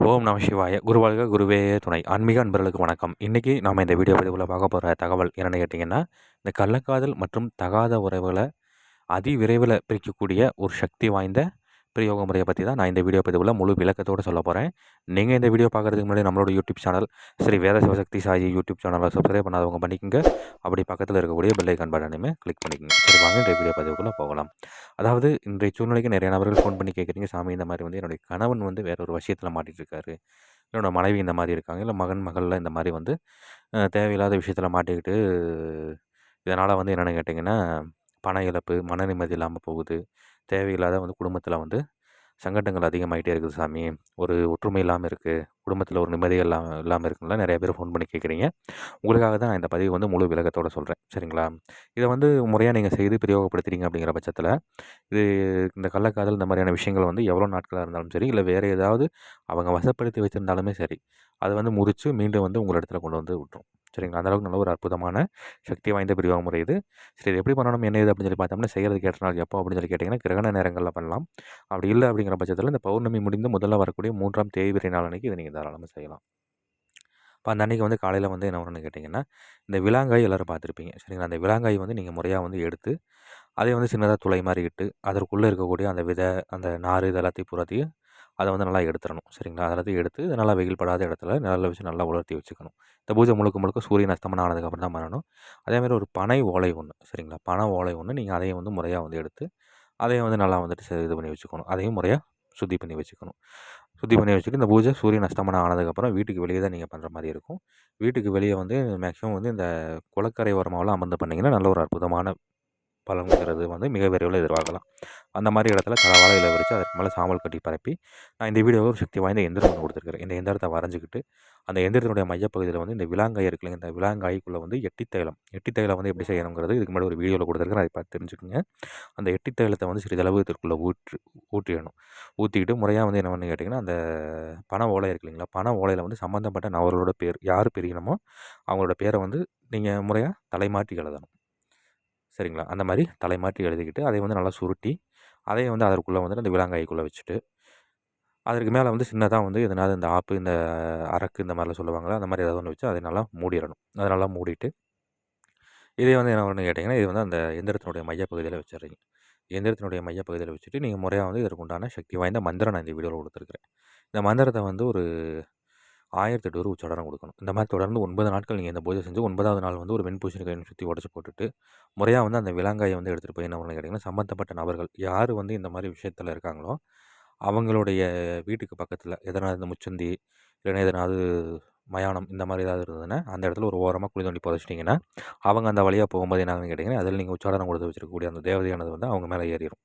ஓம் நம சிவாய. குருவாழ்க குருவே துணை. ஆன்மீக அன்பர்களுக்கு வணக்கம். இன்றைக்கி நாம் இந்த வீடியோ பதிவில் பார்க்க போகிற தகவல் என்னென்னு கேட்டிங்கன்னா இந்த கள்ளக்காதல் மற்றும் தகாத உறவுகளை அதி விரைவில் பிரிக்கக்கூடிய ஒரு சக்தி வாய்ந்த பிரயோக முறையை பற்றி தான் நான் இந்த வீடியோ பதிவில் முழு விளக்கத்தோடு சொல்ல போகிறேன் நீங்கள் இந்த வீடியோ பார்க்குறதுக்கு முன்னாடி நம்மளோட YouTube channel Shri Veda Sivasakthi Sai YouTube சேனலை சப்ஸ்கிரைப் பண்ணாதவங்க பண்ணிக்கோங்க. அப்படி பக்கத்தில் இருக்கக்கூடிய பெல்லைக்கான் பட்டனையுமே கிளிக் பண்ணிக்கோங்க. சரி வாங்க இந்த வீடியோ பதிவுக்குள்ளே போகலாம். அதாவது இன்றைய சூழ்நிலைக்கு நிறைய நபர்கள் ஃபோன் பண்ணி கேட்குறீங்க சாமி இந்த மாதிரி வந்து என்னுடைய கணவன் வந்து வேற ஒரு விஷயத்தில் மாட்டிகிட்டு இருக்காரு. என்னோடய மனைவி இந்த மாதிரி இருக்காங்க. இல்லை மகன் மகளில் இந்த மாதிரி வந்து தேவையில்லாத விஷயத்தில் மாட்டிக்கிட்டு இதனால் வந்து என்னென்னு கேட்டிங்கன்னா பண இழப்பு மன நிம்மதி இல்லாமல் போகுது. தேவையில்லாத வந்து குடும்பத்தில் வந்து சங்கடங்கள் அதிகமாகிட்டே இருக்குது சாமி. ஒரு ஒற்றுமை இல்லாமல் இருக்குது குடும்பத்தில் ஒரு நிம்மதி இல்லாமல் இல்லாமல் இருக்குங்களா நிறைய பேர் ஃபோன் பண்ணி கேட்குறீங்க. உங்களுக்காக தான் இந்த பதிவு வந்து முழு விளக்கத்தோடு சொல்கிறேன் சரிங்களா? இதை வந்து முறையாக நீங்கள் செய்து பிரயோகப்படுத்துறீங்க அப்படிங்கிற பட்சத்தில் இது இந்த கள்ளக்காதல் இந்த மாதிரியான விஷயங்கள் வந்து எவ்வளோ நாட்களாக இருந்தாலும் சரி இல்லை வேறு ஏதாவது அவங்க வசப்படுத்தி வச்சுருந்தாலுமே சரி அதை வந்து முறித்து மீண்டும் வந்து உங்கள் இடத்துல கொண்டு வந்து விட்டுரும் சரிங்களா? அந்தளவுக்கு நல்ல ஒரு அற்புதமான சக்தி வாய்ந்த பிரிவாக முறை இது. சரி இது எப்படி பண்ணணும்? என்ன இது அப்படின்னு சொல்லி பார்த்தோம்னா செய்கிறது ஏற்ற நாள் எப்போ அப்படின்னு சொல்லி கேட்டிங்கன்னா கிரகண நேரங்களில் பண்ணலாம். அப்படி இல்லை அப்படிங்கிற பட்சத்தில் இந்த பௌர்ணமி முடிந்து முதல்ல வரக்கூடிய மூன்றாம் தேய்பிரை நாள் அன்றைக்கி இதை நீங்கள் தாராளமாக செய்யலாம். இப்போ அந்த அன்றைக்கி வந்து காலையில் வந்து என்ன வரும்னு கேட்டிங்கன்னா இந்த விலாங்காய் எல்லோரும் பார்த்துருப்பீங்க. சரிங்களா? அந்த விலாங்காய் வந்து நீங்கள் முறையாக வந்து எடுத்து அதை வந்து சின்னதாக துளை மாதிரி இட்டு அதற்குள்ளே இருக்கக்கூடிய அந்த விதை அந்த நார் இது எல்லாத்தையும் புறத்தையும் அதை வந்து நல்லா எடுத்துடணும் சரிங்களா? அதெல்லாத்தையும் எடுத்து நல்லா வெயில் படாத இடத்துல நல்லா வச்சு நல்லா உலர்த்தி வச்சுக்கணும். இந்த பூஜை முழுக்க முழுக்க சூரியன் அஸ்தமனம் ஆனதுக்கப்புறம் தான் பண்ணணும். அதேமாதிரி ஒரு பனை ஓலை ஒன்று சரிங்களா? பனை ஓலை ஒன்று நீங்கள் அதையும் வந்து முறையாக வந்து எடுத்து அதையும் வந்து நல்லா வந்துட்டு இது பண்ணி வச்சுக்கணும். அதையும் முறையாக சுத்தி பண்ணி வச்சுக்கணும். சுத்தி பண்ணி வச்சுட்டு இந்த பூஜை சூரியன் அஸ்தமனம் ஆனதுக்கப்புறம் வீட்டுக்கு வெளியே தான் நீங்கள் பண்ணுற மாதிரி இருக்கும். வீட்டுக்கு வெளியே வந்து மேக்ஸிமம் வந்து இந்த குளக்கரை ஓரமாவெல்லாம் அமர்ந்து பண்ணிங்கன்னா நல்ல ஒரு அற்புதமான பழங்கிறது வந்து மிக விரைவில் எதிர்பார்க்கலாம். அந்த மாதிரி இடத்துல தலவாழையில் விரித்து அதுக்கு மேலே சாம்பல் கட்டி பரப்பி நான் இந்த வீடியோவில் ஒரு சக்தி வாய்ந்த எந்திரம் ஒன்று கொடுத்துருக்கிறேன். இந்த எந்திரத்தை வரைஞ்சிக்கிட்டு அந்த எந்திரத்தினுடைய மையப்பகுதியில் வந்து இந்த விலாங்காய் இருக்குல்ல இந்த விலாங்காய்க்குள்ளே வந்து எட்டி தைலம் எட்டி தைலம் வந்து எப்படி செய்யணுங்கிறது இதுக்கு முன்னாடி ஒரு வீடியோவில் கொடுத்துருக்கேன் அதை பார்த்து தெரிஞ்சுக்கோங்க. அந்த எட்டி தைலத்தை வந்து சிறிதளவு இதற்குள்ளே ஊற்றி ஊற்றிடணும். ஊற்றிக்கிட்டு முறையாக வந்து என்ன பண்ணி கேட்டிங்கன்னா அந்த பண ஓலை இருக்கு இல்லைங்களா பண ஓலையில் வந்து சம்மந்தப்பட்ட நபர்களோட பேர் யார் பிரியணுமோ அவங்களோட பேரை வந்து நீங்கள் முறையாக தலைமாட்டி எழுதணும். சரிங்களா? அந்த மாதிரி தலைமாற்றி எழுதிக்கிட்டு அதை வந்து நல்லா சுருட்டி அதையும் வந்து அதற்குள்ளே வந்து அந்த விலாங்காய்க்குள்ளே வச்சுட்டு அதற்கு மேலே வந்து சின்னதாக வந்து எதனால் இந்த ஆப்பு இந்த அரக்கு இந்த மாதிரிலாம் சொல்லுவாங்களா அந்த மாதிரி ஏதாவது ஒன்று வச்சு அதை நல்லா மூடிடணும். அதை நல்லா மூடிட்டு இதே வந்து என்ன ஒன்று கேட்டிங்கன்னா இது வந்து அந்த எந்திரத்தினுடைய மையப்பகுதியில் வச்சிடுறீங்க. எந்திரத்தினுடைய மையப்பகுதியில் வச்சுட்டு நீங்கள் முறையாக வந்து இதற்கு உண்டான சக்தி வாய்ந்த மந்திரம் நான் இந்த வீடியோவில் கொடுத்துருக்குறேன். இந்த மந்திரத்தை வந்து ஒரு ஆயிரத்தி எட்டு ரூபா உச்சடனம் கொடுக்கணும். இந்த மாதிரி தொடர்ந்து ஒன்பது நாட்கள் நீங்கள் இந்த பூஜை செஞ்சு ஒன்பதாவது நாள் வந்து ஒரு வெண்பூசணிக்காயை சுற்றி உடச்சி போட்டுட்டு முறையாக வந்து அந்த விலங்காயை வந்து எடுத்துகிட்டு போய் என்ன பண்ணு கேட்டிங்கன்னா சம்மந்தப்பட்ட நபர்கள் யார் வந்து இந்த மாதிரி விஷயத்தில் இருக்காங்களோ அவங்களுடைய வீட்டுக்கு பக்கத்தில் எதனாவது இந்த முச்சந்தி இல்லைன்னா எதனாவது மயானம் இந்த மாதிரி ஏதாவது இருந்ததுன்னா அந்த இடத்துல ஒரு ஓரமாக குழி தோண்டி புதைச்சிட்டிங்கன்னா அவங்க அந்த வழியாக போகும்போது என்னாங்கன்னு கேட்டிங்கன்னா அதில் நீங்கள் உச்சாரணம் கொடுத்து வச்சிருக்கக்கூடிய அந்த தேவதையானது வந்து அவங்க மேலே ஏறிடும்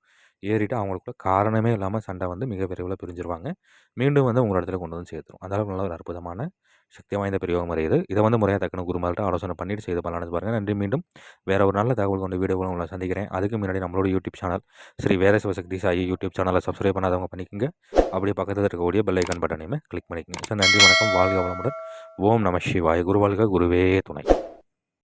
ஏறிட்டு அவங்களுக்குள்ள காரணமே இல்லாமல் சண்டை வந்து மிக விரைவில் பிரிஞ்சிருவாங்க. மீண்டும் வந்து உங்கள் இடத்துல கொண்டு வந்து சேர்த்துரும். அந்தளவுக்கு நல்ல ஒரு அற்புதமான சக்தி வாய்ந்த பிரயோகம் முறை இது. இதை வந்து முறையாக தக்கணும் குருமார்கிட்ட ஆலோசனை பண்ணிட்டு செய்து பண்ணலான்னு பாருங்கள் நன்றி. மீண்டும் வேறு ஒரு நல்ல தகவல் கொண்டு வீடியோ உங்களை சந்திக்கிறேன். அதுக்கு முன்னாடி நம்மளோட YouTube channel Shri Veda Sivasakthi Sai YouTube சேனலை சப்ஸ்கிரைப் பண்ணாதவங்க பண்ணிக்கோங்க. அப்படியே பக்கத்தில் இருக்கக்கூடிய பெல் ஐக்கன் பட்டனையுமே கிளிக் பண்ணிக்கோங்க. ஸோ நன்றி வணக்கம். வாழ்க வளமுடன். ஓம் நம சிவாய். குருவாழ்க குருவே துணை.